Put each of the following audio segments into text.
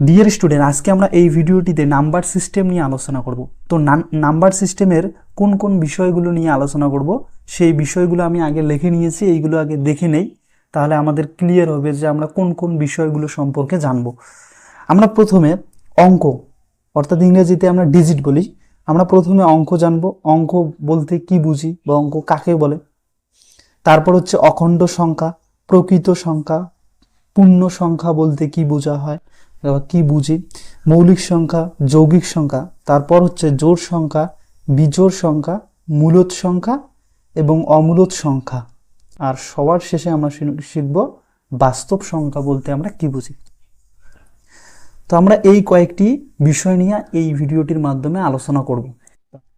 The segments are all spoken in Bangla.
ডিয়ার স্টুডেন্ট আজকে আমরা এই ভিডিওটিতে নাম্বার সিস্টেম নিয়ে আলোচনা করব। তো নাম্বার সিস্টেমের কোন কোন বিষয়গুলো নিয়ে আলোচনা করব, সেই বিষয়গুলো আমি আগে লিখে নিয়েছি, এইগুলো আগে দেখে নেই। তাহলে আমাদের ক্লিয়ার হবে যে আমরা কোন কোন বিষয়গুলো সম্পর্কে জানব। আমরা প্রথমে অঙ্ক, অর্থাৎ ইংরেজিতে আমরা ডিজিট বলি। আমরা প্রথমে অঙ্ক জানব, অঙ্ক বলতে কি বুঝি বা অঙ্ক কাকে বলে। তারপর হচ্ছে অখণ্ড সংখ্যা, প্রকৃত সংখ্যা, পূর্ণ সংখ্যা বলতে কি বোঝা হয়। বা কি বুঝি? মৌলিক সংখ্যা, যৌগিক সংখ্যা, তারপর হচ্ছে জোর সংখ্যা, বিজোড় সংখ্যা মূলত সংখ্যা এবং অমূলত সংখ্যা। আর সবার শেষে আমরা শিখ- শিখব বাস্তব সংখ্যা বলতে আমরা কি বুঝি। তো আমরা এই কয়েকটি বিষয় নিয়ে এই ভিডিওটির মাধ্যমে আলোচনা করব।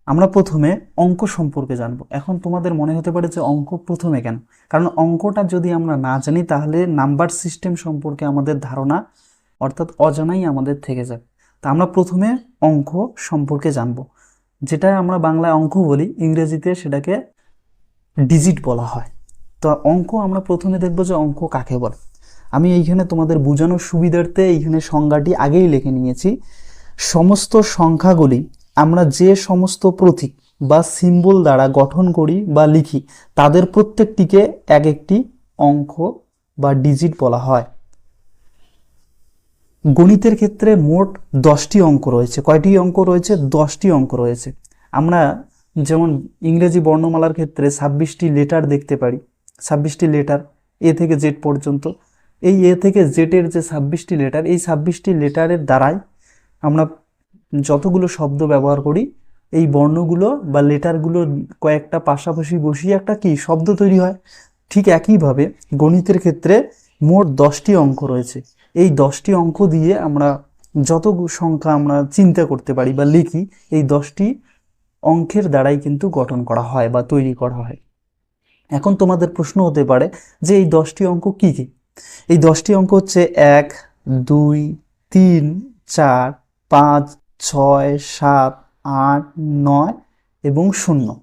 আমরা প্রথমে অঙ্ক সম্পর্কে জানব। এখন তোমাদের মনে হতে পারে যে অঙ্ক প্রথমে কেন? কারণ অঙ্কটা যদি আমরা না জানি, তাহলে নাম্বার সিস্টেম সম্পর্কে আমাদের ধারণা অর্থাৎ অজানাই আমাদের থেকে যাবে তা আমরা প্রথমে অঙ্ক সম্পর্কে জানব। যেটা আমরা বাংলায় অঙ্ক বলি, ইংরেজিতে সেটাকে ডিজিট বলা হয়। তো অঙ্ক আমরা প্রথমে দেখব যে অঙ্ক কাকে বলে। আমি এইখানে তোমাদের বোঝানোর সুবিধার্থে এইখানে সংজ্ঞাটি আগেই লিখে নিয়েছি। সমস্ত সংখ্যাগুলি আমরা যে সমস্ত প্রতীক বা সিম্বল দ্বারা গঠন করি বা লিখি, তাদের প্রত্যেকটিকে এক একটি অঙ্ক বা ডিজিট বলা হয়। গণিতের ক্ষেত্রে মোট দশটি অঙ্ক রয়েছে। কয়টি অঙ্ক রয়েছে? দশটি অঙ্ক রয়েছে। আমরা যেমন ইংরেজি বর্ণমালার ক্ষেত্রে ছাব্বিশটি লেটার দেখতে পারি। ছাব্বিশটি লেটার এ থেকে জেড পর্যন্ত। এই এ থেকে জেডের যে ছাব্বিশটি লেটার এই ছাব্বিশটি লেটারের দ্বারাই আমরা যতগুলো শব্দ ব্যবহার করি, এই বর্ণগুলো বা লেটারগুলো কয়েকটা পাশাপাশি বসিয়ে একটা কি, শব্দ তৈরি হয়। ঠিক একইভাবে গণিতের ক্ষেত্রে মোট দশটি অঙ্ক রয়েছে। এই দশটি অঙ্ক দিয়ে আমরা যত সংখ্যা আমরা চিন্তা করতে পারি বা লিখি, এই দশটি অঙ্কের দ্বারাই কিন্তু গঠন করা হয় বা তৈরি করা হয়। এখন তোমাদের প্রশ্ন হতে পারে যে এই দশটি অঙ্ক কি কি? এই দশটি অঙ্ক হচ্ছে এক, দুই, তিন, চার, পাঁচ, ছয়, সাত, আট, নয় এবং শূন্য।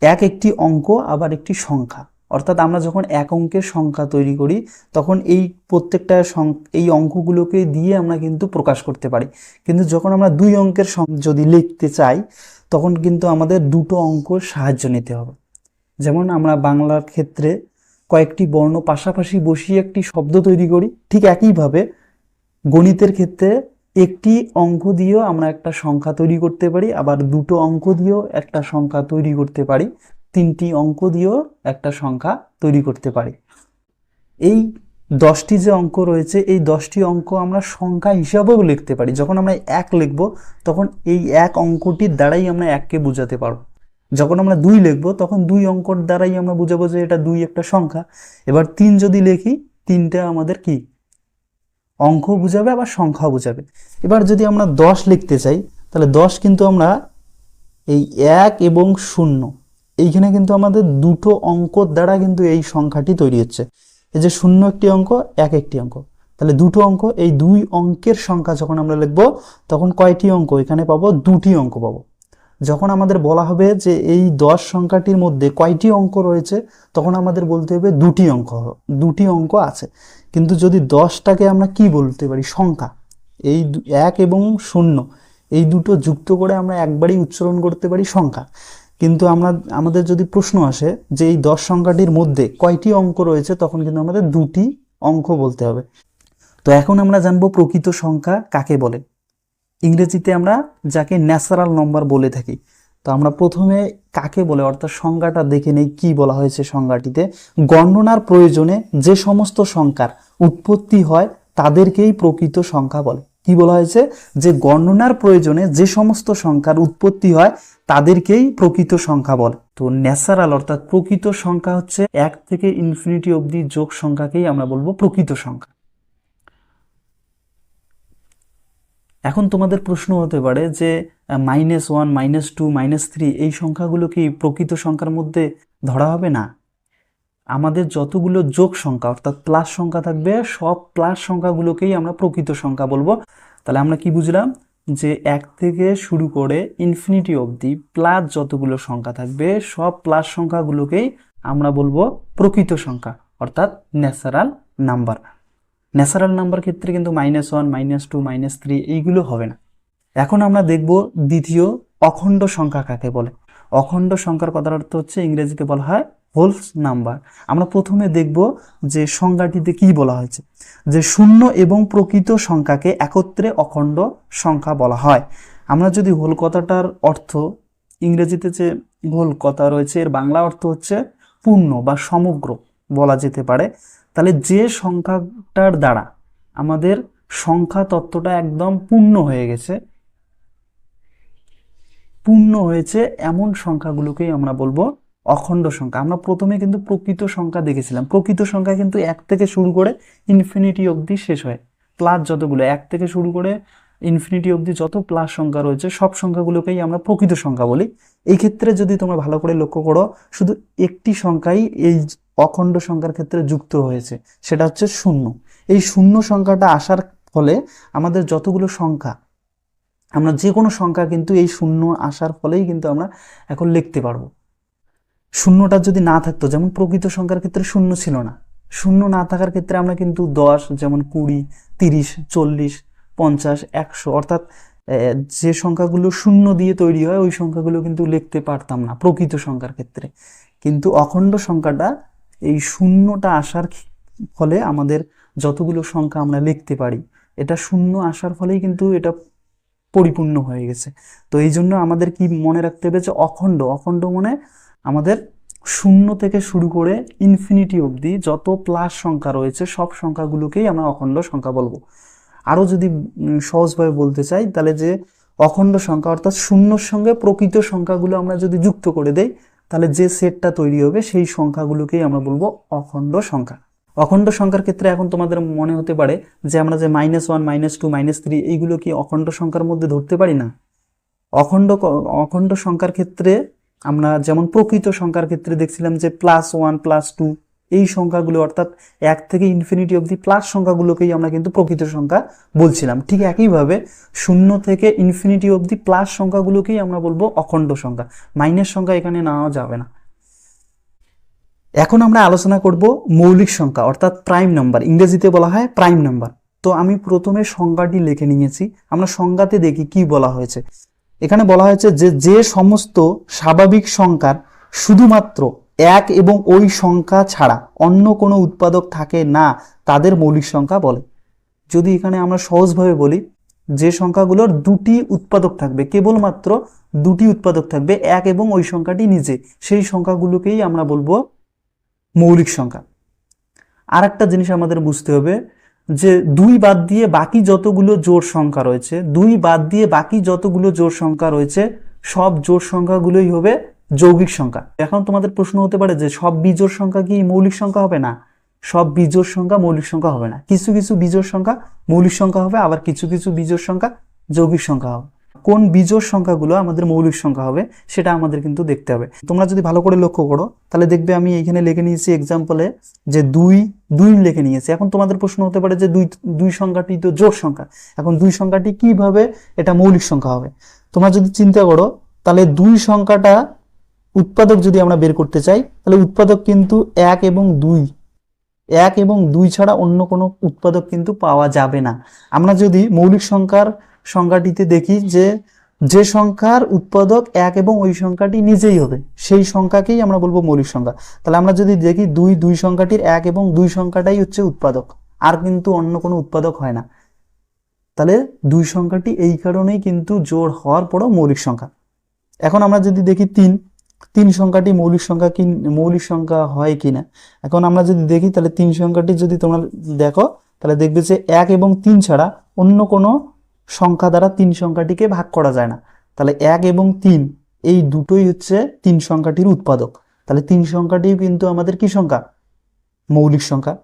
এক একটি অঙ্ক, আবার একটি সংখ্যা। অর্থাৎ আমরা যখন এক অঙ্কের সংখ্যা তৈরি করি, তখন এই প্রত্যেকটা এই অঙ্কগুলোকে দিয়ে আমরা কিন্তু প্রকাশ করতে পারি। কিন্তু যখন আমরা দুই অঙ্কের যদি লিখতে চাই, তখন কিন্তু আমাদের দুটো অঙ্ক সাহায্য নিতে হবে। যেমন আমরা বাংলার ক্ষেত্রে কয়েকটি বর্ণ পাশাপাশি বসিয়ে একটি শব্দ তৈরি করি, ঠিক একইভাবে গণিতের ক্ষেত্রে একটি অঙ্ক দিয়েও আমরা একটা সংখ্যা তৈরি করতে পারি, আবার দুটো অঙ্ক দিয়েও একটা সংখ্যা তৈরি করতে পারি। তিনটি অঙ্ক দিয়েও একটা সংখ্যা তৈরি করতে পারি। এই দশটি যে অঙ্ক রয়েছে, এই দশটি অঙ্ক আমরা সংখ্যা হিসাবেও লিখতে পারি। যখন আমরা এক লিখব, তখন এই এক অঙ্কটির দ্বারাই আমরা এককে বোঝাতে পারব। যখন আমরা দুই লিখব, তখন দুই অঙ্কর দ্বারাই আমরা বুঝাবো যে এটা দুই একটা সংখ্যা। এবার তিন যদি লিখি, তিনটা আমাদের কি? অঙ্ক বুঝাবে, আবার সংখ্যা বুঝাবে। এবার যদি আমরা দশ লিখতে চাই, তাহলে দশ কিন্তু আমরা এই এক এবং শূন্য এইখানে কিন্তু আমাদের দুটো অঙ্কর দ্বারা কিন্তু এই সংখ্যাটি তৈরি হচ্ছে। এই যে শূন্য একটি অঙ্ক, এক একটি অঙ্ক। তাহলে দুটো অঙ্ক, এই দুই অঙ্কের সংখ্যা যখন আমরা লিখব, তখন কয়টি অঙ্ক? এখানে পাবো দুটি অঙ্ক পাবো। যখন আমাদের বলা হবে যে এই দশ সংখ্যাটির মধ্যে কয়টি অঙ্ক রয়েছে, তখন আমাদের বলতে হবে দুটি অঙ্ক দুটি অঙ্ক আছে। কিন্তু যদি দশটাকে আমরা কি বলতে পারি? সংখ্যা। এই এক এবং শূন্য, এই দুটো যুক্ত করে আমরা একবারই উচ্চারণ করতে পারি সংখ্যা। কিন্তু আমরা, আমাদের যদি প্রশ্ন আসে যে এই দশ সংখ্যাটির মধ্যে কয়টি অঙ্ক রয়েছে, তখন কিন্তু আমাদের দুটি অঙ্ক বলতে হবে। তো এখন আমরা জানব প্রকৃত সংখ্যা কাকে বলে। ইংরেজিতে আমরা যাকে ন্যাচারাল নম্বর বলে থাকি, তো আমরা প্রথমে কাকে বলে, অর্থাৎ সংজ্ঞাটা দেখে নেই কি বলা হয়েছে সংজ্ঞাটিতে গণনার প্রয়োজনে যে সমস্ত সংখ্যার উৎপত্তি হয়, তাদেরকেই প্রকৃত সংখ্যা বলে। কি বলা হয়েছে? যে গণনার প্রয়োজনে যে সমস্ত সংখ্যার উৎপত্তি হয়, তাদেরকেই প্রকৃত সংখ্যা বলে। তো ন্যাচারাল অর্থাৎ প্রকৃত সংখ্যা হচ্ছে এক থেকে ইনফিনিটি অবধি যোগ সংখ্যাকেই আমরা বলব প্রকৃত সংখ্যা। এখন তোমাদের প্রশ্ন হতে পারে যে minus one minus two minus three এই সংখ্যাগুলো কি প্রকৃত সংখ্যার মধ্যে ধরা হবে? না। আমাদের যতগুলো যোগ সংখ্যা, অর্থাৎ প্লাস সংখ্যা থাকবে, সব প্লাস সংখ্যাগুলোকেই আমরা প্রকৃত সংখ্যা বলব। তাহলে আমরা কি বুঝলাম? যে এক থেকে শুরু করে ইনফিনিটি অবধি প্লাস যতগুলো সংখ্যা থাকবে, সব প্লাস সংখ্যাগুলোকেই আমরা বলব প্রকৃত সংখ্যা, অর্থাৎ ন্যাচারাল নাম্বার ন্যাচারাল নাম্বার ক্ষেত্রে কিন্তু minus one minus two minus three এইগুলো হবে না। এখন আমরা দেখব দ্বিতীয় অখণ্ড সংখ্যা কাকে বলে। অখণ্ড সংখ্যার অর্থ হচ্ছে ইংরেজিতে বলা হয় হোলস নাম্বার। আমরা প্রথমে দেখব যে সংজ্ঞাটিতে কি বলা হয়েছে। যে শূন্য এবং প্রকৃত সংখ্যাকে একত্রে অখণ্ড সংখ্যা বলা হয়। আমরা যদি হোল কথাটার অর্থ, ইংরেজিতে যে হোল কথা রয়েছে, এর বাংলা অর্থ হচ্ছে পূর্ণ বা সমগ্র বলা যেতে পারে। তাহলে যে সংখ্যাটার দ্বারা আমাদের সংখ্যা তত্ত্বটা একদম পূর্ণ হয়ে গেছে, পূর্ণ হয়েছে এমন সংখ্যাগুলোকেই আমরা বলব অখণ্ড সংখ্যা। আমরা প্রথমে কিন্তু প্রকৃত সংখ্যা দেখেছিলাম। প্রকৃত সংখ্যা কিন্তু এক থেকে শুরু করে ইনফিনিটি অবধি শেষ হয়। প্লাস যতগুলো, এক থেকে শুরু করে ইনফিনিটি অবধি যত প্লাস সংখ্যা রয়েছে, সব সংখ্যাগুলোকেই আমরা প্রকৃত সংখ্যা বলি। এই ক্ষেত্রে যদি তোমরা ভালো করে লক্ষ্য করো, শুধু একটি সংখ্যাই এই অখণ্ড সংখ্যার ক্ষেত্রে যুক্ত হয়েছে। সেটা হচ্ছে শূন্য। এই শূন্য সংখ্যাটা আসার ফলে আমাদের যতগুলো সংখ্যা, আমরা যে কোনো সংখ্যা কিন্তু এই শূন্য আসার ফলেই কিন্তু আমরা এখন লিখতে পারব। শূন্যটা যদি না থাকতো, যেমন প্রকৃত সংখ্যার ক্ষেত্রে শূন্য ছিল না, শূন্য না থাকার ক্ষেত্রে আমরা কিন্তু দশ, যেমন কুড়ি, তিরিশ, চল্লিশ, পঞ্চাশ, একশো, অর্থাৎ যে সংখ্যাগুলো শূন্য দিয়ে তৈরি হয়, ওই সংখ্যাগুলো কিন্তু লিখতে পারতাম না প্রকৃত সংখ্যার ক্ষেত্রে। কিন্তু অখণ্ড সংখ্যাটা, এই শূন্যটা আসার ফলে আমাদের যতগুলো সংখ্যা আমরা লিখতে পারি, এটা শূন্য আসার ফলেই কিন্তু এটা পরিপূর্ণ হয়ে গেছে। তো এই জন্য আমাদের কি মনে রাখতে হবে যে অখণ্ড অখণ্ড মানে আমাদের শূন্য থেকে শুরু করে ইনফিনিটি অবধি যত প্লাস সংখ্যা রয়েছে, সব সংখ্যাগুলোকেই আমরা অখণ্ড সংখ্যা বলব। আরও যদি সহজভাবে বলতে চাই, তাহলে যে অখণ্ড সংখ্যা অর্থাৎ শূন্যর সঙ্গে প্রকৃত সংখ্যাগুলো আমরা যদি যুক্ত করে দেই, তাহলে যে সেটটা তৈরি হবে, সেই সংখ্যাগুলোকেই আমরা বলব অখণ্ড সংখ্যা। অখণ্ড সংখ্যার ক্ষেত্রে এখন তোমাদের মনে হতে পারে যে আমরা যে minus one minus two minus three এইগুলো কি অখণ্ড সংখ্যার মধ্যে ধরতে পারি না? অখণ্ড অখণ্ড সংখ্যার ক্ষেত্রে আমরা যেমন প্রকৃত সংখ্যার ক্ষেত্রে দেখছিলাম যে প্লাস ওয়ান প্লাস টু এই সংখ্যাগুলো অর্থাৎ এক থেকে ইনফিনিটি অবধি প্লাস সংখ্যাগুলোকেই আমরা কিন্তু প্রকৃত সংখ্যা বলছিলাম। ঠিক একইভাবে শূন্য থেকে ইনফিনিটি অবধি প্লাস সংখ্যাগুলোকেই আমরা বলব অখণ্ড সংখ্যা। মাইনাস সংখ্যা এখানে নেওয়া যাবে না। এখন আমরা আলোচনা করব মৌলিক সংখ্যা, অর্থাৎ প্রাইম নাম্বার ইংরেজিতে বলা হয় প্রাইম নাম্বার তো আমি প্রথমে সংজ্ঞাটি লিখে নিয়েছি। আমরা সংজ্ঞাতে দেখি কি বলা হয়েছে। এখানে বলা হয়েছে যে যে সমস্ত স্বাভাবিক সংখ্যার শুধুমাত্র এক এবং ওই সংখ্যা ছাড়া অন্য কোনো উৎপাদক থাকে না, তাদের মৌলিক সংখ্যা বলে। যদি এখানে আমরা সহজভাবে বলি যে সংখ্যাগুলোর দুটি উৎপাদক থাকবে, কেবলমাত্র দুটি উৎপাদক থাকবে, এক এবং ওই সংখ্যাটি নিজে, সেই সংখ্যাগুলোকেই আমরা বলব মৌলিক সংখ্যা। আর একটা জিনিস আমাদের বুঝতে হবে যে দুই বাদ দিয়ে বাকি যতগুলো জোড় সংখ্যা রয়েছে, দুই বাদ দিয়ে বাকি যতগুলো জোড় সংখ্যা রয়েছে, সব জোড় সংখ্যাগুলোই হবে যৌগিক সংখ্যা। এখন তোমাদের প্রশ্ন হতে পারে যে সব বিজোড় সংখ্যা কি মৌলিক সংখ্যা হবে না? সব বিজোড় সংখ্যা মৌলিক সংখ্যা হবে না। কিছু কিছু বিজোড় সংখ্যা মৌলিক সংখ্যা হবে, আবার কিছু কিছু বিজোড় সংখ্যা যৌগিক সংখ্যা হবে। কোন বিজোড় সংখ্যাগুলো আমাদের মৌলিক সংখ্যা হবে, সেটা আমাদের কিন্তু দেখতে হবে। তোমরা যদি ভালো করে লক্ষ্য করো, তাহলে দেখবে আমি এখানে লিখে নিয়েছি এক্সাম্পলে যে দুই দুই লিখে নিয়েছি। এখন তোমাদের প্রশ্ন হতে পারে যে দুই দুই সংখ্যাটি তো জোড় সংখ্যা। এখন দুই সংখ্যাটি কীভাবে এটা মৌলিক সংখ্যা হবে? তোমরা যদি চিন্তা করো, তাহলে দুই সংখ্যাটা উৎপাদক যদি আমরা বের করতে চাই, তাহলে উৎপাদক কিন্তু এক এবং দুই। এক এবং দুই ছাড়া অন্য কোনো উৎপাদক কিন্তু পাওয়া যাবে না। আমরা যদি মৌলিক সংখ্যার সংখ্যাটিতে দেখি যে যে সংখ্যার উৎপাদক এক এবং ওই সংখ্যাটি নিজেই হবে। সেই সংখ্যাকেই আমরা বলব মৌলিক সংখ্যা। তাহলে আমরা যদি দেখি দুই দুই সংখ্যাটির এক এবং দুই সংখ্যাটাই হচ্ছে উৎপাদক। আর কিন্তু অন্য কোনো উৎপাদক হয় না। তাহলে দুই সংখ্যাটি এই কারণেই কিন্তু জোর হওয়ার পরও মৌলিক সংখ্যা। এখন আমরা যদি দেখি তিন তিন সংখ্যাটি মৌলিক সংখ্যা কি, মৌলিক সংখ্যা হয় কিনা? এখন আমরা যদি দেখি, তাহলে তিন সংখ্যাটি যদি তোমরা দেখো, তাহলে দেখবে যে এক এবং তিন ছাড়া অন্য কোনো সংখ্যা দ্বারা তিন সংখ্যাটিকে ভাগ করা যায় না। তাহলে এক এবং তিন, এই দুটোই হচ্ছে তিন সংখ্যাটির উৎপাদক। তাহলে তিন সংখ্যাটিও কিন্তু আমাদের কি সংখ্যা? মৌলিক সংখ্যা।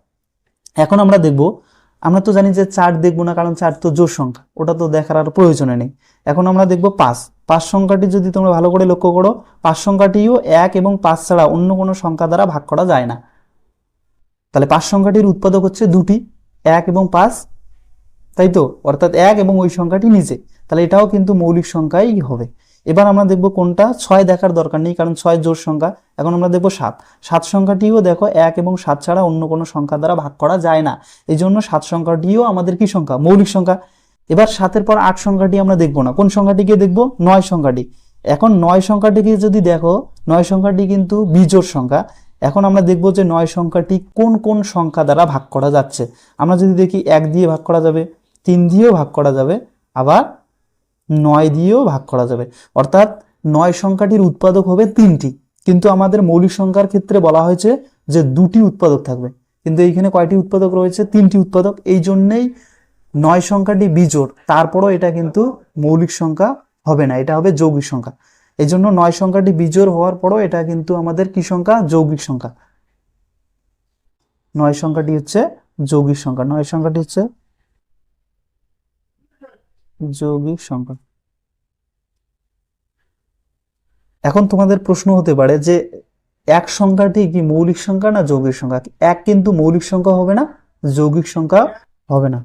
এখন আমরা দেখব, আমরা তো জানি যে চার দেখব না, কারণ চার তো জোর সংখ্যা, ওটা তো দেখার আর প্রয়োজনে নেই। এখন আমরা দেখব পাঁচ। পাঁচ সংখ্যাটি যদি তোমরা ভালো করে লক্ষ্য করো, পাঁচ সংখ্যাটিও এক এবং পাঁচ ছাড়া অন্য কোনো সংখ্যা দ্বারা ভাগ করা যায় না। তাহলে পাঁচ সংখ্যাটির উৎপাদক হচ্ছে দুটি, এক এবং পাঁচ তাই তো অর্থাৎ এক এবং ওই সংখ্যাটি নিজে। তাহলে এটাও কিন্তু মৌলিক সংখ্যাই হবে। এবার আমরা দেখব কোনটা? ছয় দেখার দরকার নেই, কারণ ছয় জোর সংখ্যা। এখন আমরা দেখব সাত। সাত সংখ্যাটিও দেখো এক এবং সাত ছাড়া অন্য কোনো সংখ্যা দ্বারা ভাগ করা যায় না। এই জন্য সাত সংখ্যাটিও আমাদের কি সংখ্যা? মৌলিক সংখ্যা। এবার সাতের পর আট সংখ্যাটি আমরা দেখব না। কোন সংখ্যাটিকে দেখব? নয় সংখ্যাটি। এখন নয় সংখ্যাটিকে যদি দেখো, নয় সংখ্যাটি কিন্তু বিজোড় সংখ্যা। এখন আমরা দেখব যে নয় সংখ্যাটি কোন কোন সংখ্যা দ্বারা ভাগ করা যাচ্ছে। আমরা যদি দেখি এক দিয়ে ভাগ করা যাবে তিন দিয়েও ভাগ করা যাবে, আবার নয় দিয়েও ভাগ করা যাবে। অর্থাৎ নয় সংখ্যাটির উৎপাদক হবে তিনটি। কিন্তু আমাদের মৌলিক সংখ্যার ক্ষেত্রে বলা হয়েছে যে দুটি উৎপাদক থাকবে। কিন্তু এইখানে কয়টি উৎপাদক রয়েছে? তিনটি উৎপাদক। এই জন্যেই নয় সংখ্যাটি বিজোড়। তারপরও এটা কিন্তু মৌলিক সংখ্যা হবে না, এটা হবে যৌগিক সংখ্যা। এই জন্য নয় সংখ্যাটি বিজোড় হওয়ার পরও এটা কিন্তু আমাদের কি সংখ্যা? যৌগিক সংখ্যা। নয় সংখ্যাটি হচ্ছে যৌগিক সংখ্যা। নয় সংখ্যাটি হচ্ছে যৌগিক সংখ্যা। এখন তোমাদের প্রশ্ন হতে পারে যে এক সংখ্যাটি কি মৌলিক সংখ্যা না যৌগিক সংখ্যা? এক কিন্তু মৌলিক সংখ্যা হবে না, যৌগিক সংখ্যা হবে না।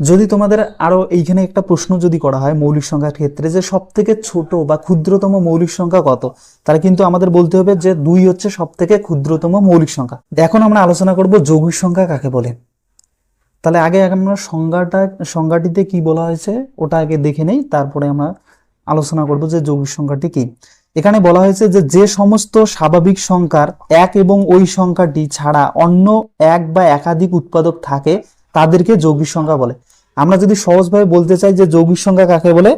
যদি তোমাদের আরও এইখানে একটা প্রশ্ন যদি করা হয় মৌলিক সংখ্যার ক্ষেত্রে যে সব থেকে ছোট বা ক্ষুদ্রতম মৌলিক সংখ্যা কত, তাহলে কিন্তু আমাদের বলতে হবে যে দুই হচ্ছে সব থেকে ক্ষুদ্রতম মৌলিক সংখ্যা। এখন আমরা আলোচনা করব যৌগিক সংখ্যা কাকে বলে। তাহলে আগে আমরা সংজ্ঞাটা, সংজ্ঞাটিতে কি বলা হয়েছে ওটা আগে দেখে নেই, তারপরে আমরা আলোচনা করব যে যৌগিক সংখ্যাটি কি। এখানে বলা হয়েছে যে যে সমস্ত স্বাভাবিক সংখ্যার এক এবং ওই সংখ্যাটি ছাড়া অন্য এক বা একাধিক উৎপাদক থাকে, তাদেরকে যৌগিক সংখ্যা বলে। আমরা যদি সহজভাবে বলতে চাই যে যৌগিক সংখ্যা কাকে বলে,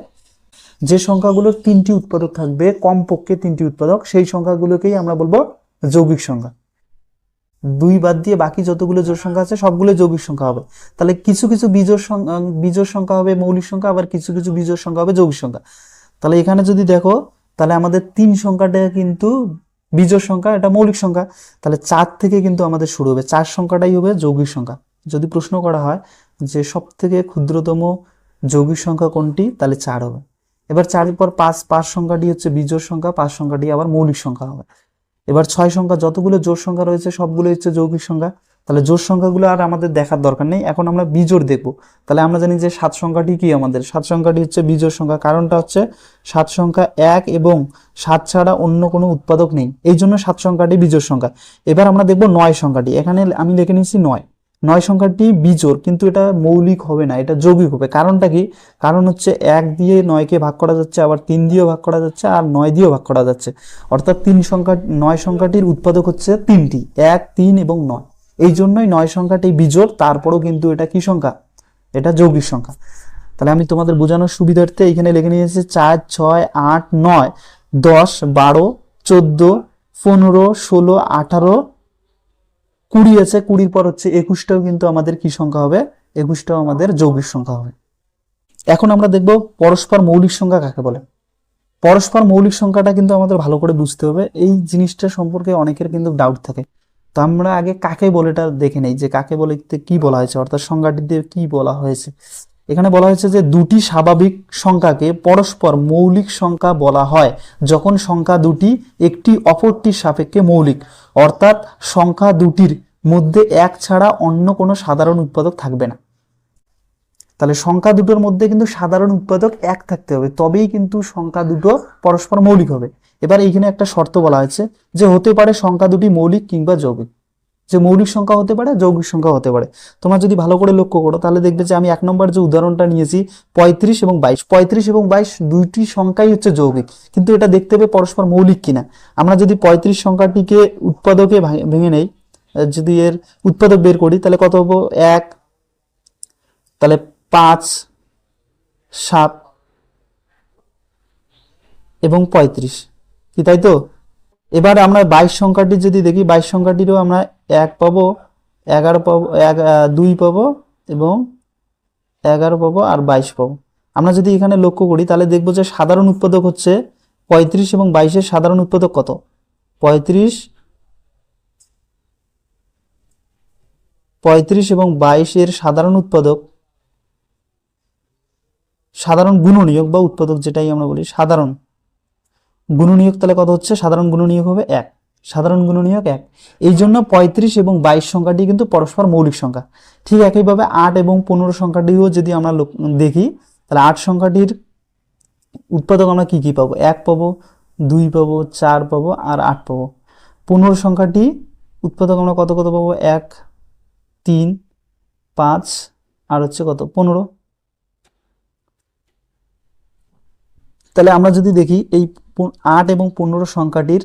যে সংখ্যাগুলোর তিনটি উৎপাদক থাকবে, কমপক্ষে তিনটি উৎপাদক, সেই সংখ্যাগুলোকেই আমরা বলব যৌগিক সংখ্যা দুই বাদ দিয়ে বাকি যতগুলো জোড় সংখ্যা আছে, সবগুলো যৌগিক সংখ্যা হবে। তাহলে কিছু কিছু বিজোড় সংখ্যা বিজোড় সংখ্যা হবে মৌলিক সংখ্যা, আবার কিছু কিছু বিজোড় সংখ্যা হবে যৌগিক সংখ্যা। তাহলে এখানে যদি দেখো, তাহলে আমাদের তিন সংখ্যাটা কিন্তু বিজোড় সংখ্যা, এটা মৌলিক সংখ্যা। তাহলে চার থেকে কিন্তু আমাদের শুরু হবে। চার সংখ্যাটাই হবে যৌগিক সংখ্যা। যদি প্রশ্ন করা হয় যে সব থেকে ক্ষুদ্রতম যৌগিক সংখ্যা কোনটি, তাহলে চার হবে। এবার চারের পর পাঁচ পাঁচ সংখ্যাটি হচ্ছে বিজোড় সংখ্যা, পাঁচ সংখ্যাটি আবার মৌলিক সংখ্যা হবে। এবার ছয় সংখ্যা, যতগুলো জোর সংখ্যা রয়েছে সবগুলো হচ্ছে যৌগিক সংখ্যা। তাহলে জোর সংখ্যাগুলো আর আমাদের দেখার দরকার নেই। এখন আমরা বিজোড় দেখব। তাহলে আমরা জানি যে সাত সংখ্যাটি কি আমাদের? সাত সংখ্যাটি হচ্ছে বিজোর সংখ্যা। কারণটা হচ্ছে সাত সংখ্যা এক এবং সাত ছাড়া অন্য কোনো উৎপাদক নেই। এই জন্য সাত সংখ্যাটি বিজোর সংখ্যা। এবার আমরা দেখব নয় সংখ্যাটি। এখানে আমি লিখে নিয়েছি নয়। নয় সংখ্যাটি বিজোড়, কিন্তু এটা মৌলিক হবে না, এটা যৌগিক হবে। কারণটা কি? কারণ হচ্ছে এক দিয়ে নয়কে ভাগ করা যাচ্ছে, আবার তিন দিয়েও ভাগ করা যাচ্ছে, আর নয় দিয়েও ভাগ করা যাচ্ছে। অর্থাৎ তিন সংখ্যা, নয় সংখ্যাটির উৎপাদক হচ্ছে তিনটি, এক, তিন এবং নয়। এই জন্যই নয় সংখ্যাটি বিজোড়, তারপরও কিন্তু এটা কি সংখ্যা? এটা যৌগিক সংখ্যা। তাহলে আমি তোমাদের বোঝানোর সুবিধার্থে এখানে লিখে নিয়েছি চার, ছয়, আট, নয়, দশ, বারো, চোদ্দ, পনেরো, ষোলো, আঠারো কুড়ি আছে, কুড়ির পর হচ্ছে একুশটাও কিন্তু আমাদের কি সংখ্যা হবে? একুশটাও আমাদের যৌগিক সংখ্যা হবে। এখন আমরা দেখব পরস্পর মৌলিক সংখ্যা কাকে বলে। পরস্পর মৌলিক সংখ্যাটা কিন্তু আমাদের ভালো করে বুঝতে হবে। এই জিনিসটা সম্পর্কে অনেকের কিন্তু ডাউট থাকে। তো আমরা আগে কাকে বলেটা দেখে নেই যে কাকে বলে কি বলা হয়েছে? অর্থাৎ সংজ্ঞাটি দিয়ে কি বলা হয়েছে? এখানে বলা হয়েছে যে দুটি স্বাভাবিক সংখ্যাকে পরস্পর মৌলিক সংখ্যা বলা হয়, যখন সংখ্যা দুটি একটি অপরটির সাপেক্ষে মৌলিক। অর্থাৎ সংখ্যা দুটির মধ্যে এক ছাড়া অন্য কোনো সাধারণ উৎপাদক থাকবে না। তাহলে সংখ্যা দুটোর মধ্যে কিন্তু সাধারণ উৎপাদক এক থাকতে হবে, তবেই কিন্তু সংখ্যা দুটো পরস্পর মৌলিক হবে। এবার এইখানে একটা শর্ত বলা হয়েছে যে হতে পারে সংখ্যা দুটি মৌলিক কিংবা যৌগিক। যে মৌলিক সংখ্যা হতে পারে যৌগিক সংখ্যা হতে পারে। তোমরা যদি ভালো করে লক্ষ্য করো, তাহলে দেখবে যে আমি এক নম্বর যে উদাহরণটা নিয়েছি, পঁয়ত্রিশ এবং বাইশ। পঁয়ত্রিশ এবং বাইশ দুইটি সংখ্যাই হচ্ছে যৌগিক। কিন্তু এটা দেখতে হবে পরস্পর মৌলিক কিনা। আমরা যদি পঁয়ত্রিশ সংখ্যাটিকে উৎপাদকে ভাঙে- নেই যদি এর উৎপাদক বের করি, তাহলে কত হব? এক, তাহলে পাঁচ, সাত এবং পঁয়ত্রিশ। কি তাই তো? এবার আমরা বাইশ সংখ্যাটি যদি দেখি, বাইশ সংখ্যাটিরও আমরা এক পাবো, এগারো পাবো, এক দুই পাবো এবং এগারো পাবো আর বাইশ পাবো। আমরা যদি এখানে লক্ষ্য করি, তাহলে দেখব যে সাধারণ উৎপাদক হচ্ছে পঁয়ত্রিশ এবং বাইশের সাধারণ উৎপাদক কত? পঁয়ত্রিশ পঁয়ত্রিশ এবং বাইশের সাধারণ উৎপাদক, সাধারণ গুণনীয়ক বা উৎপাদক যেটাই আমরা বলি, সাধারণ। গুণনীয়ক তাহলে কত হচ্ছে? সাধারণ গুণনীয়ক হবে এক। সাধারণ গুণনীয়ক এক। এই জন্য পঁয়ত্রিশ এবং বাইশ সংখ্যাটি কিন্তু পরস্পর মৌলিক সংখ্যা। ঠিক একইভাবে আট এবং পনেরো সংখ্যাটিও যদি আমরা দেখি, তাহলে আট সংখ্যাটির উৎপাদক আমরা কি কি পাবো? এক পাবো, দুই পাবো, চার পাবো আর আট পাবো। পনেরো সংখ্যাটি উৎপাদক আমরা কত কত পাবো? এক, তিন, পাঁচ আর হচ্ছে কত? পনেরো। তাহলে আমরা যদি দেখি, এই আট এবং পনেরো সংখ্যাটির,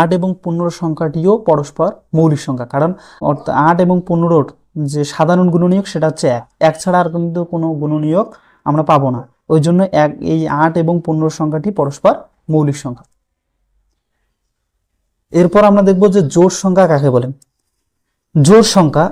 আট এবং পনেরো সংখ্যাটিও পরস্পর মৌলিক সংখ্যা। কারণ অর্থাৎ আট এবং পনেরোর যে সাধারণ গুণনীয়ক সেটা হচ্ছে এক। এক ছাড়া আর কিন্তু কোনো গুণনীয়ক আমরা পাবো না। ওই জন্য এক এই আট এবং পনেরো সংখ্যাটি পরস্পর মৌলিক সংখ্যা। এরপর আমরা দেখব যে জোড় সংখ্যা কাকে বলে? জোড় সংখ্যা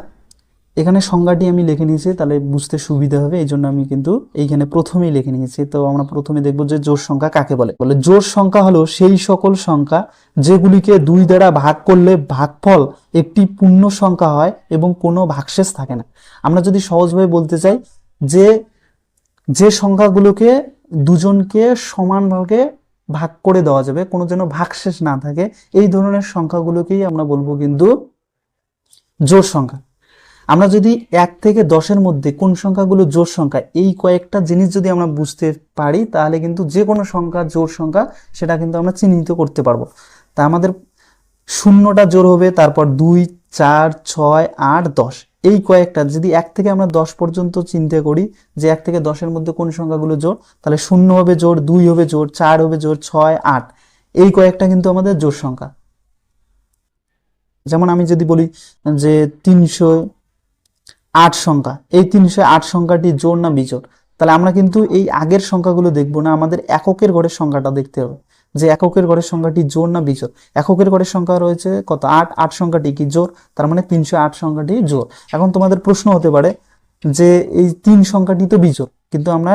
এখানে সংজ্ঞাটি আমি লিখে নিয়েছি, তাহলে বুঝতে সুবিধা হবে, এই জন্য আমি কিন্তু এইখানে প্রথমেই লিখে নিয়েছি। তো আমরা প্রথমে দেখব যে জোড় সংখ্যা কাকে বলে। বলে জোড় সংখ্যা হলো সেই সকল সংখ্যা যেগুলিকে দুই দ্বারা ভাগ করলে ভাগফল একটি পূর্ণ সংখ্যা হয় এবং কোনো ভাগশেষ থাকে না। আমরা যদি সহজভাবে বলতে চাই যে যে সংখ্যাগুলোকে দুজনকে সমানভাবে ভাগ করে দেওয়া যাবে, কোনো যেন ভাগশেষ না থাকে, এই ধরনের সংখ্যাগুলোকেই আমরা বলব কিন্তু জোড় সংখ্যা। আমরা যদি এক থেকে দশের মধ্যে কোন সংখ্যাগুলো জোড় সংখ্যা, এই কয়েকটা জিনিস যদি আমরা বুঝতে পারি, তাহলে কিন্তু যে কোনো সংখ্যা, জোড় সংখ্যা, সেটা কিন্তু আমরা চিহ্নিত করতে পারব। তা আমাদের শূন্যটা জোর হবে, তারপর দুই, চার, ছয়, আট, দশ। এই কয়েকটা যদি এক থেকে আমরা দশ পর্যন্ত চিন্তা করি, যে এক থেকে দশের মধ্যে কোন সংখ্যাগুলো জোর তাহলে শূন্য হবে জোর দুই হবে জোর চার হবে জোর ছয়, আট। এই কয়েকটা কিন্তু আমাদের জোড় সংখ্যা। যেমন আমি যদি বলি যে তিনশো আট সংখ্যা। এই তিনশো আট সংখ্যাটি জোড় না বিজোড়? তাহলে আমরা কিন্তু এই আগের সংখ্যাগুলো দেখব না, আমাদের এককের ঘরের সংখ্যাটা দেখতে হবে। যে এককের ঘরের সংখ্যাটি জোড় না বিজোড়? এককের ঘরের সংখ্যা রয়েছে কত? আট আট সংখ্যাটি কি জোড় তার মানে তিনশো আট সংখ্যাটি জোড় এখন তোমাদের প্রশ্ন হতে পারে যে এই তিন সংখ্যাটি তো বিজোড়, কিন্তু আমরা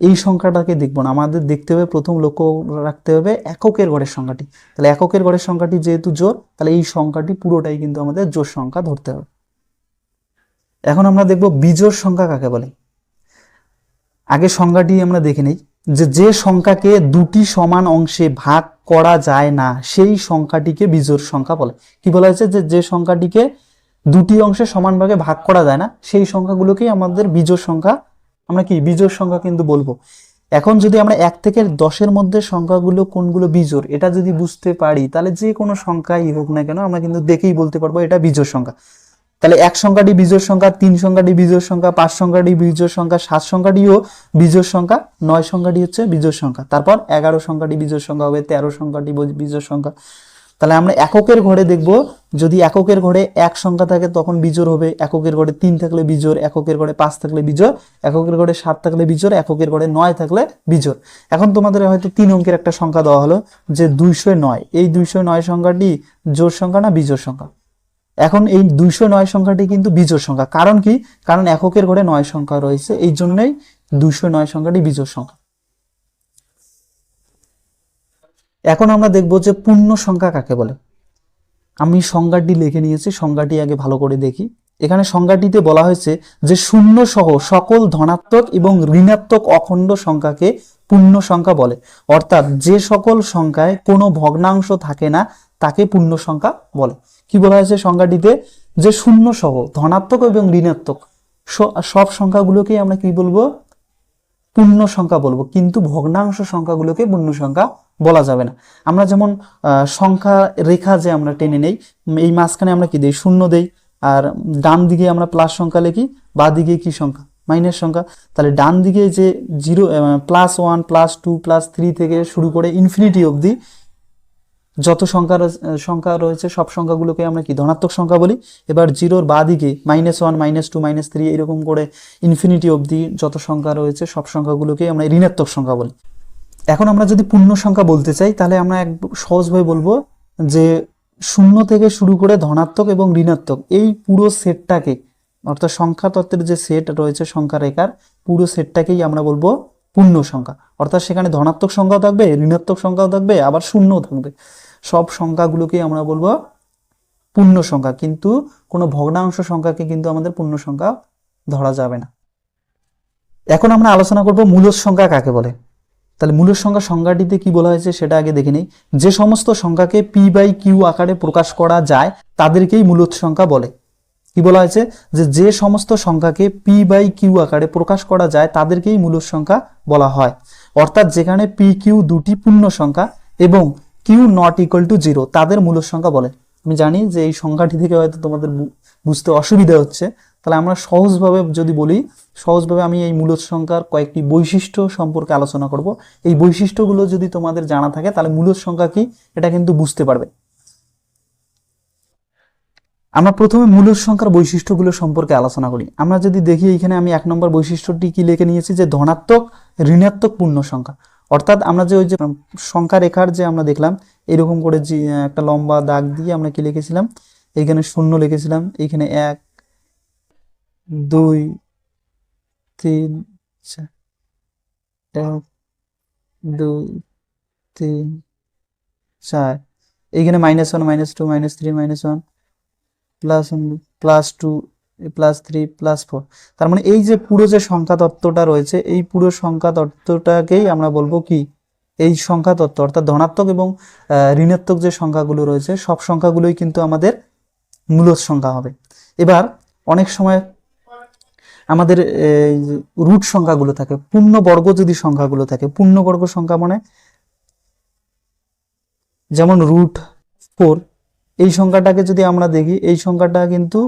এই সংখ্যাটাকে দেখব না। আমাদের দেখতে হবে, প্রথম লক্ষ্য রাখতে হবে এককের ঘরের সংখ্যাটি। তাহলে এককের ঘরের সংখ্যাটি যেহেতু জোড় তাহলে এই সংখ্যাটি পুরোটাই কিন্তু আমাদের জোড় সংখ্যা ধরতে হবে। এখন আমরা দেখব বিজোড় সংখ্যা কাকে বলে। আগে সংখ্যাটি আমরা দেখে নিই, যে যে সংখ্যাকে দুটি সমান অংশে ভাগ করা যায় না, সেই সংখ্যাটিকে বিজোড় সংখ্যা বলে। কি বলা হয়েছে? যে যে সংখ্যাটিকে দুটি অংশে সমানভাবে ভাগ করা যায় না, সেই সংখ্যাগুলোকেই আমাদের বিজোড় সংখ্যা, আমরা কি বিজোড় সংখ্যা কিন্তু বলব। এখন যদি আমরা এক থেকে দশের মধ্যে সংখ্যাগুলো কোনগুলো বিজোর এটা যদি বুঝতে পারি, তাহলে যে কোনো সংখ্যাই হোক না কেন আমরা কিন্তু দেখেই বলতে পারব এটা বিজোর সংখ্যা। তাহলে এক সংখ্যাটি বিজোড় সংখ্যা, তিন সংখ্যাটি বিজোড় সংখ্যা, পাঁচ সংখ্যাটি বিজোড় সংখ্যা, সাত সংখ্যাটিও বিজোড় সংখ্যা, নয় সংখ্যাটি হচ্ছে বিজোড় সংখ্যা। তারপর এগারো সংখ্যাটি বিজোড় সংখ্যা হবে, তেরো সংখ্যাটি বি- বিজোড় সংখ্যা। তাহলে আমরা এককের ঘরে দেখব, যদি এককের ঘরে এক সংখ্যা থাকে তখন বিজোড় হবে, এককের ঘরে তিন থাকলে বিজোড়, এককের ঘরে পাঁচ থাকলে বিজোড়, এককের ঘরে সাত থাকলে বিজোড়, এককের ঘরে নয় থাকলে বিজোড়। এখন তোমাদের হয়তো তিন অঙ্কের একটা সংখ্যা দেওয়া হলো, যে দুইশো নয়। এই দুইশো নয় সংখ্যাটি জোর সংখ্যা না বিজোর সংখ্যা? এখন এই দুইশো নয় সংখ্যাটি কিন্তু বিজোড় সংখ্যা। কারণ কি? কারণ এককের ঘরে নয় সংখ্যা রয়েছে, এই জন্যই দুইশো নয় সংখ্যাটি বিজোড় সংখ্যা। এখন আমরা দেখব যে পূর্ণ সংখ্যা কাকে বলে। আমি সংজ্ঞাটি লিখে নিয়েছি, সংজ্ঞাটি আগে ভালো করে দেখি। এখানে সংজ্ঞাটিতে বলা হয়েছে যে শূন্য সহ সকল ধনাত্মক এবং ঋণাত্মক অখণ্ড সংখ্যাকে পূর্ণ সংখ্যা বলে। অর্থাৎ যে সকল সংখ্যায় কোনো ভগ্নাংশ থাকে না, তাকে পূর্ণ সংখ্যা বলে। কি বলা হয়েছে সংজ্ঞাটিতে? যে শূন্য সহ, ধনাত্মক এবং ঋণাত্মক সব সংখ্যাগুলোকেই আমরা কি বলব? পূর্ণ সংখ্যা বলব। কিন্তু ভগ্নাংশ সংখ্যাগুলোকে পূর্ণ সংখ্যা বলা যাবে না। আমরা যেমন সংখ্যা রেখা যে আমরা টেনে নেই, এই মাঝখানে আমরা কি দিই? শূন্য দেই। আর ডান দিকে আমরা প্লাস সংখ্যা লিখি, বা দিকে কি সংখ্যা? মাইনাস সংখ্যা। তাহলে ডান দিকে যে zero plus one plus two plus three থেকে শুরু করে ইনফিনিটি অবধি যত সংখ্যা সংখ্যা রয়েছে, সব সংখ্যাগুলোকে আমরা কি ধনাত্মক সংখ্যা বলি? এবার জিরোর বা দিকে minus one minus two minus three এরকম করে ইনফিনিটি অবধি যত সংখ্যা রয়েছে, সব সংখ্যাগুলোকে আমরা ঋণাত্মক সংখ্যা বলি। এখন আমরা যদি পূর্ণ সংখ্যা বলতে চাই, তাহলে আমরা এক সহজভাবে বলব যে শূন্য থেকে শুরু করে ধনাত্মক এবং ঋণাত্মক, এই পুরো সেটটাকে, অর্থাৎ সংখ্যা তত্ত্বের যে সেট রয়েছে সংখ্যা রেখার পুরো সেটটাকেই আমরা বলব পূর্ণ সংখ্যা। অর্থাৎ সেখানে ধনাত্মক সংখ্যাও থাকবে, ঋণাত্মক সংখ্যাও থাকবে, আবার শূন্যও থাকবে। সব সংখ্যাগুলোকেই আমরা বলব পূর্ণ সংখ্যা। কিন্তু কোনো ভগ্নাংশ সংখ্যাকে কিন্তু আমাদের পূর্ণ সংখ্যা ধরা যাবে না। এখন আমরা আলোচনা করব মূলদ সংখ্যা কাকে বলে। তাহলে মূলদ সংখ্যা সংজ্ঞাটিতে কি বলা হয়েছে সেটা আগে দেখে নিই। যে সমস্ত সংখ্যাকে পি বাই কিউ আকারে প্রকাশ করা যায়, তাদেরকেই মূলদ সংখ্যা বলে। কি বলা হয়েছে? যে যে সমস্ত সংখ্যাকে পি বাই কিউ আকারে প্রকাশ করা যায়, তাদেরকেই মূলদ সংখ্যা বলা হয়। অর্থাৎ যেখানে পি কিউ দুটি পূর্ণ সংখ্যা এবং Q not equal to zero তাদের মূলদ সংখ্যা বলে। আমি জানি যে এই সংখ্যাটি থেকে হয়তো তোমাদের বুঝতে অসুবিধা হচ্ছে। তাহলে আমরা সহজভাবে যদি বলি, সহজভাবে আমি এই মূলদ সংখ্যার কয়েকটি বৈশিষ্ট্য সম্পর্কে আলোচনা করব। এই বৈশিষ্ট্যগুলো যদি তোমাদের জানা থাকে, তাহলে মূলদ সংখ্যা কি, এটা কিন্তু বুঝতে পারবে। আমরা প্রথমে মূলদ সংখ্যার বৈশিষ্ট্যগুলো সম্পর্কে আলোচনা করি। আমরা যদি দেখি এখানে আমি এক নম্বর বৈশিষ্ট্যটি কি লিখে নিয়েছি, যে ধনাত্মক ঋণাত্মক পূর্ণ সংখ্যা। অর্থাৎ আমরা যে ওই যে সংখ্যা রেখার যে আমরা দেখলাম, এরকম করে যে একটা লম্বা দাগ দিয়ে আমরা কি লিখেছিলাম? এইখানে শূন্য লিখেছিলাম, এইখানে এক, দুই, তিন, চার, এক, দুই, তিন, চার। এইখানে minus one minus two minus three minus one plus plus two plus three plus four তার মানে এই যে পুরো যে সংখ্যা তত্ত্বটা রয়েছে, এই পুরো সংখ্যা তত্ত্বটাকেই আমরা বলব কি? এই সংখ্যা তত্ত্ব, অর্থাৎ ধনাত্মক এবং ঋণাত্মক যে সংখ্যাগুলো রয়েছে, সব সংখ্যাগুলোই কিন্তু আমাদের মূলদ সংখ্যা হবে। এবার অনেক সময় আমাদের রুট সংখ্যাগুলো থাকে, পূর্ণবর্গ যদি সংখ্যাগুলো থাকে, পূর্ণবর্গ সংখ্যা মানে যেমন রুট ফোর এই সংখ্যাটাকে যদি আমরা দেখি, এই সংখ্যাটা কিন্তু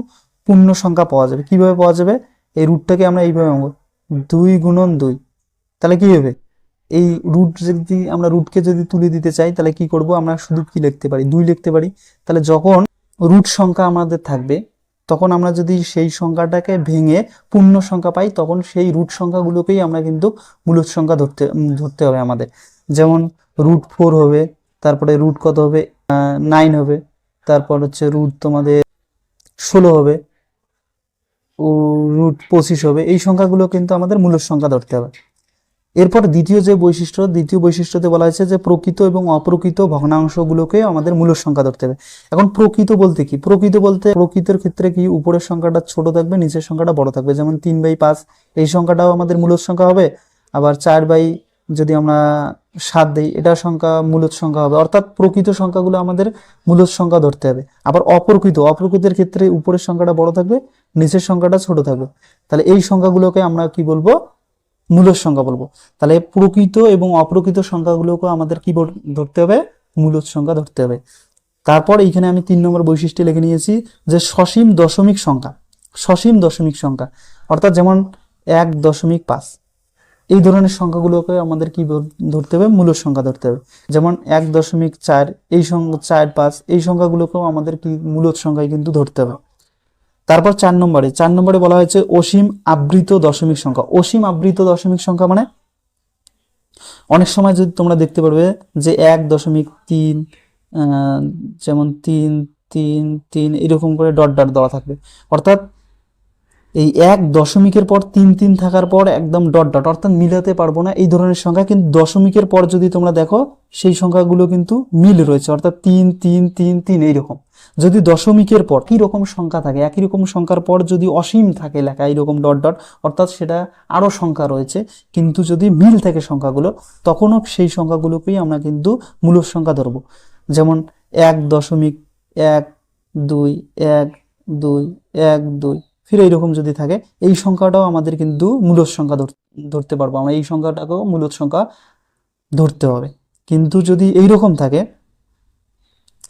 পূর্ণ সংখ্যা পাওয়া যাবে। কীভাবে পাওয়া যাবে? এই রুটটাকে আমরা এইভাবে আনব দুই গুণন দুই। তাহলে কি হবে? এই রুট যদি আমরা রুটকে যদি তুলে দিতে চাই, তাহলে কি করব? আমরা শুধু কি লিখতে পারি? দুই লিখতে পারি। তাহলে যখন রুট সংখ্যা আমাদের থাকবে, তখন আমরা যদি সেই সংখ্যাটাকে ভেঙে পূর্ণ সংখ্যা পাই, তখন সেই রুট সংখ্যাগুলোকেই আমরা কিন্তু মূলত সংখ্যা ধরতে ধরতে হবে আমাদের। যেমন রুট ফোর হবে, তারপরে রুট কত হবে? নাইন হবে। তারপর হচ্ছে রুট তোমাদের ষোলো হবে। রুট পঁচিশ হবে, এই সংখ্যাগুলো কিন্তু আমাদের মূলত সংখ্যা ধরতে হবে। এরপর দ্বিতীয় যে বৈশিষ্ট্য, দ্বিতীয় বৈশিষ্ট্যতে বলা হয়েছে যে প্রকৃত এবং অপ্রকৃত ভগ্নাংশগুলোকে আমাদের মূলত সংখ্যা ধরতে হবে। এখন প্রকৃত বলতে কি? প্রকৃত বলতে প্রকৃতের ক্ষেত্রে কি উপরের সংখ্যাটা ছোট থাকবে, নিচের সংখ্যাটা বড় থাকবে? যেমন তিন বাই পাঁচ, এই সংখ্যাটাও আমাদের মূলত সংখ্যা হবে। আবার চার বাই যদি আমরা সাত দিই, এটা সংখ্যা মূলত সংখ্যা হবে। অর্থাৎ প্রকৃত সংখ্যাগুলো আমাদের মূলত সংখ্যা ধরতে হবে। আবার অপ্রকৃত, অপ্রকৃতের ক্ষেত্রে উপরের সংখ্যাটা বড় থাকবে, নিচের সংখ্যাটা ছোট থাকবে। তাহলে এই সংখ্যাগুলোকে আমরা কি বলব? মূলত সংখ্যা বলব। তাহলে প্রকৃত এবং অপ্রকৃত সংখ্যাগুলোকে আমাদের কি ধরতে হবে? মূলত সংখ্যা ধরতে হবে। তারপর এইখানে আমি তিন নম্বর বৈশিষ্ট্য লিখে নিয়েছি যে সসীম দশমিক সংখ্যা, সসীম দশমিক সংখ্যা। অর্থাৎ যেমন এক দশমিক পাঁচ এই ধরনের সংখ্যাগুলোকে আমাদের কি ধরতে হবে? মূলত সংখ্যা ধরতে হবে। যেমন এক দশমিক চার, এই সংখ্যা চার পাঁচ, এই সংখ্যাগুলোকেও আমাদের কি মূলত সংখ্যায় কিন্তু ধরতে হবে। তারপর চার নম্বরে চার নম্বরে বলা হয়েছে অসীম আবৃত দশমিক সংখ্যা। অসীম আবৃত দশমিক সংখ্যা মানে? অনেক সময় যদি তোমরা দেখতে পারবে যে এক দশমিক তিন যেমন তিন তিন তিন, এরকম করে ডট ডট দেওয়া থাকবে। অর্থাৎ এই এক দশমিকের পর তিন তিন থাকার পর একদম ডট ডট, অর্থাৎ মিলাতে পারব না এই ধরনের সংখ্যা। কিন্তু দশমিকের পর যদি তোমরা দেখো, সেই সংখ্যাগুলো কিন্তু মিল রয়েছে, অর্থাৎ তিন তিন তিন তিন এইরকম। যদি দশমিকের পর কি রকম সংখ্যা থাকে, একই রকম সংখ্যার পর যদি অসীম থাকে লেখা এইরকম ডট ডট, অর্থাৎ সেটা আরও সংখ্যা রয়েছে, কিন্তু যদি মিল থাকে সংখ্যাগুলো, তখনও সেই সংখ্যাগুলোকেই আমরা কিন্তু মূল সংখ্যা ধরবো। যেমন এক দশমিক এক, দুই এক দুই এক, দুই ফিরে এইরকম যদি থাকে, এই সংখ্যাটাও আমাদের কিন্তু মূলদ সংখ্যা ধর- ধরতে পারব। আমরা এই সংখ্যাটাকেও মূলদ সংখ্যা ধরতে হবে। কিন্তু যদি এইরকম থাকে,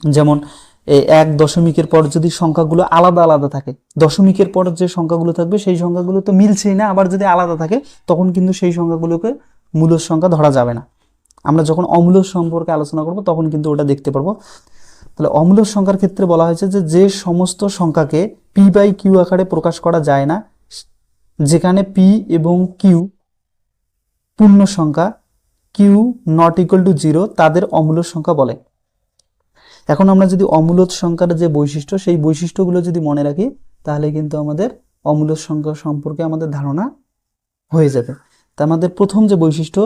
যেমন এই এক দশমিকের পর যদি সংখ্যাগুলো আলাদা আলাদা থাকে, দশমিকের পর যে সংখ্যাগুলো থাকবে, সেই সংখ্যাগুলো তো মিলছেই না, আবার যদি আলাদা থাকে, তখন কিন্তু সেই সংখ্যাগুলোকে মূলদ সংখ্যা ধরা যাবে না। আমরা যখন অমূলদ সম্পর্কে আলোচনা করব, তখন কিন্তু ওটা দেখতে পারব। তাহলে অমূলদ সংখ্যার ক্ষেত্রে বলা হয়েছে যে যে সমস্ত সংখ্যাকে পি বাই কিউ আকারে প্রকাশ করা যায় না, যেখানে পি এবং কিউ পূর্ণ সংখ্যা Q not equal to zero তাদের অমূলদ সংখ্যা বলে। এখন আমরা যদি অমূলদ সংখ্যার যে বৈশিষ্ট্য, সেই বৈশিষ্ট্যগুলো যদি মনে রাখি, তাহলে কিন্তু আমাদের অমূলদ সংখ্যা সম্পর্কে আমাদের ধারণা হয়ে যাবে। তা আমাদের প্রথম যে বৈশিষ্ট্য,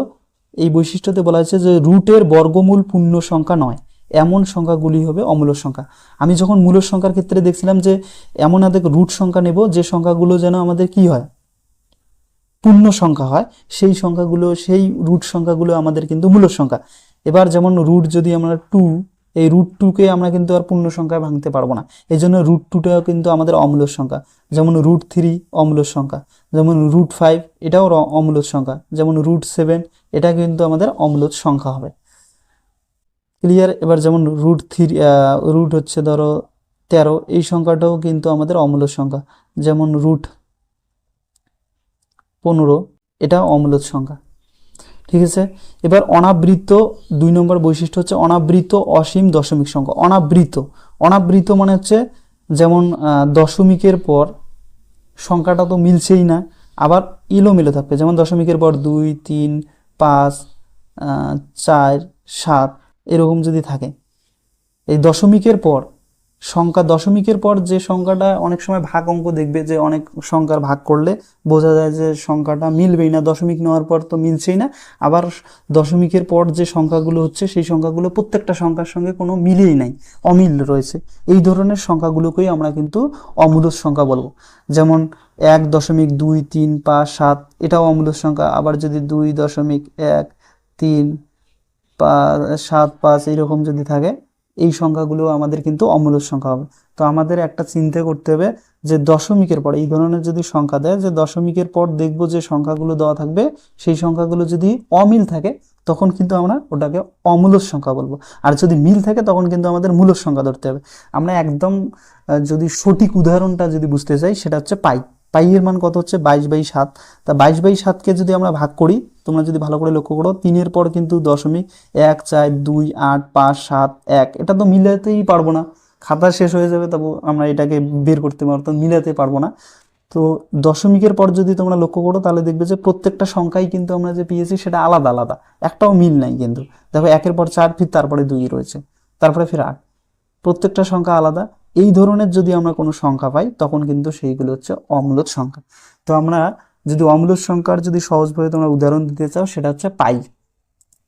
এই বৈশিষ্ট্যতে বলা হয়েছে যে, রুটের বর্গমূল পূর্ণ সংখ্যা নয়। এমন সংখ্যাগুলি হবে অমূলদ সংখ্যা। আমি যখন মূলদ সংখ্যার ক্ষেত্রে দেখছিলাম যে এমন আদেক রুট সংখ্যা নেব, যে সংখ্যাগুলো যেন আমাদের কি হয়? পূর্ণ সংখ্যা হয়, সেই সংখ্যাগুলো, সেই রুট সংখ্যাগুলো আমাদের কিন্তু মূলদ সংখ্যা। এবার যেমন রুট যদি আমরা টু এই রুট টুকে আমরা কিন্তু আর পূর্ণ সংখ্যায় ভাঙতে পারব না। এই জন্য রুট টুটাও কিন্তু আমাদের অমূলদ সংখ্যা। যেমন রুট থ্রি অমূলদ সংখ্যা। যেমন রুট ফাইভ এটাও র- সংখ্যা। যেমন রুট সেভেন এটা কিন্তু আমাদের অমূলদ সংখ্যা হবে। ক্লিয়ার এবার যেমন রুট থ্রি রুট হচ্ছে ধরো তেরো, এই সংখ্যাটাও কিন্তু আমাদের অমূলদ সংখ্যা। যেমন রুট পনেরো এটা অমূলদ সংখ্যা। ঠিক আছে? এবার অনাবৃত দুই নম্বর বৈশিষ্ট্য হচ্ছে অনাবৃত অসীম দশমিক সংখ্যা। অনাবৃত অনাবৃত মানে হচ্ছে যেমন দশমিকের পর সংখ্যাটা তো মিলছেই না, আবার এলোমেলো থাকবে। যেমন দশমিকের পর দুই, তিন, পাঁচ চার, সাত এরকম যদি থাকে। এই দশমিকের পর, সংখ্যা দশমিকের পর যে সংখ্যাটা অনেক সময় ভাগ অঙ্ক দেখবে যে অনেক সংখ্যার ভাগ করলে বোঝা যায় যে সংখ্যাটা মিলবেই না। দশমিক নেওয়ার পর তো মিলছেই না। আবার দশমিকের পর যে সংখ্যাগুলো হচ্ছে, সেই সংখ্যাগুলো প্রত্যেকটা সংখ্যার সঙ্গে কোনো মিলেই নাই, অমিল রয়েছে। এই ধরনের সংখ্যাগুলোকেই আমরা কিন্তু অমূলদ সংখ্যা বলব। যেমন এক দশমিক দুই তিন পাঁচ সাত, এটাও অমূলদ সংখ্যা। আবার যদি দুই দশমিক এক তিন সাত, পাঁচ এইরকম যদি থাকে, এই সংখ্যাগুলো আমাদের কিন্তু অমূলদ সংখ্যা হবে। তো আমাদের একটা চিন্তা করতে হবে যে দশমিকের পর, এই ধরনের যদি সংখ্যা দেয়, যে দশমিকের পর দেখব যে সংখ্যাগুলো দেওয়া থাকবে, সেই সংখ্যাগুলো যদি অমিল থাকে, তখন কিন্তু আমরা ওটাকে অমূলদ সংখ্যা বলব। আর যদি মিল থাকে, তখন কিন্তু আমাদের মূলদ সংখ্যা ধরতে হবে। আমরা একদম যদি সঠিক উদাহরণটা যদি বুঝতে চাই, সেটা হচ্ছে পাই। পাইয়ের মান কত হচ্ছে? বাইশ বাই সাত। তা বাইশ বাই সাতকে যদি আমরা ভাগ করি, তোমরা যদি ভালো করে লক্ষ্য করো, তিনের পর কিন্তু দশমিক এক চার দুই আট পাঁচ সাত এক। এটা তো মিলাতেই পারব না। খাতা শেষ হয়ে যাবে, তবু আমরা এটাকে বের করতে পারব, তো মিলাতে পারব না। তো দশমিকের পর যদি তোমরা লক্ষ্য করো, তাহলে দেখবে যে প্রত্যেকটা সংখ্যাই কিন্তু আমরা যে পেয়েছি, সেটা আলাদা আলাদা। একটাও মিল নাই কিন্তু। দেখো, একের পর চার, ফির তারপরে দুই রয়েছে। তারপরে ফির আট। প্রত্যেকটা সংখ্যা আলাদা। এই ধরনের যদি আমরা কোনো সংখ্যা পাই, তখন কিন্তু সেইগুলো হচ্ছে অম্লদ সংখ্যা। তো আমরা যদি অম্লদ সংখ্যার যদি সহজভাবে তোমরা উদাহরণ দিতে চাও, সেটা হচ্ছে পাই।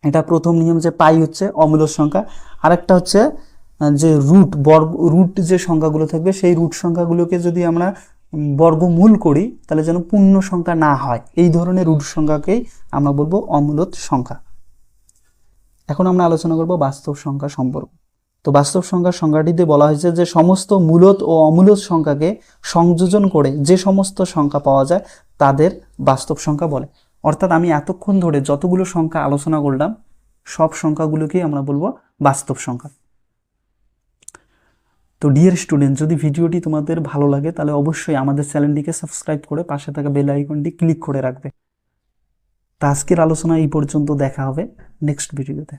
এটা প্রথম নিয়ম যে পাই হচ্ছে অম্লদ সংখ্যা। আরেকটা হচ্ছে যে রুট, বর্গ, রুট যে সংখ্যাগুলো থাকবে, সেই রুট সংখ্যাগুলোকে যদি আমরা বর্গমূল করি, তাহলে যেন পূর্ণ সংখ্যা না হয়। এই ধরনের রুট সংখ্যাকেই আমরা বলব অমূলদ সংখ্যা। এখন আমরা আলোচনা করব বাস্তব সংখ্যা সম্পর্ক। তো বাস্তব সংখ্যার সংখ্যাটিতে বলা হয়েছে যে সমস্ত মূলত ও অমূলত সংখ্যাকে সংযোজন করে যে সমস্ত সংখ্যা পাওয়া যায়, তাদের বাস্তব সংখ্যা বলে। অর্থাৎ আমি এতক্ষণ ধরে যতগুলো সংখ্যা আলোচনা করলাম, সব সংখ্যাগুলোকেই আমরা বলব বাস্তব সংখ্যা। তো ডিয়ার স্টুডেন্ট যদি ভিডিওটি তোমাদের ভালো লাগে, তাহলে অবশ্যই আমাদের চ্যানেলটিকে সাবস্ক্রাইব করে পাশে থাকা বেল আইকনটি ক্লিক করে রাখবে। তা আজকের আলোচনা এই পর্যন্ত দেখা হবে নেক্সট ভিডিওতে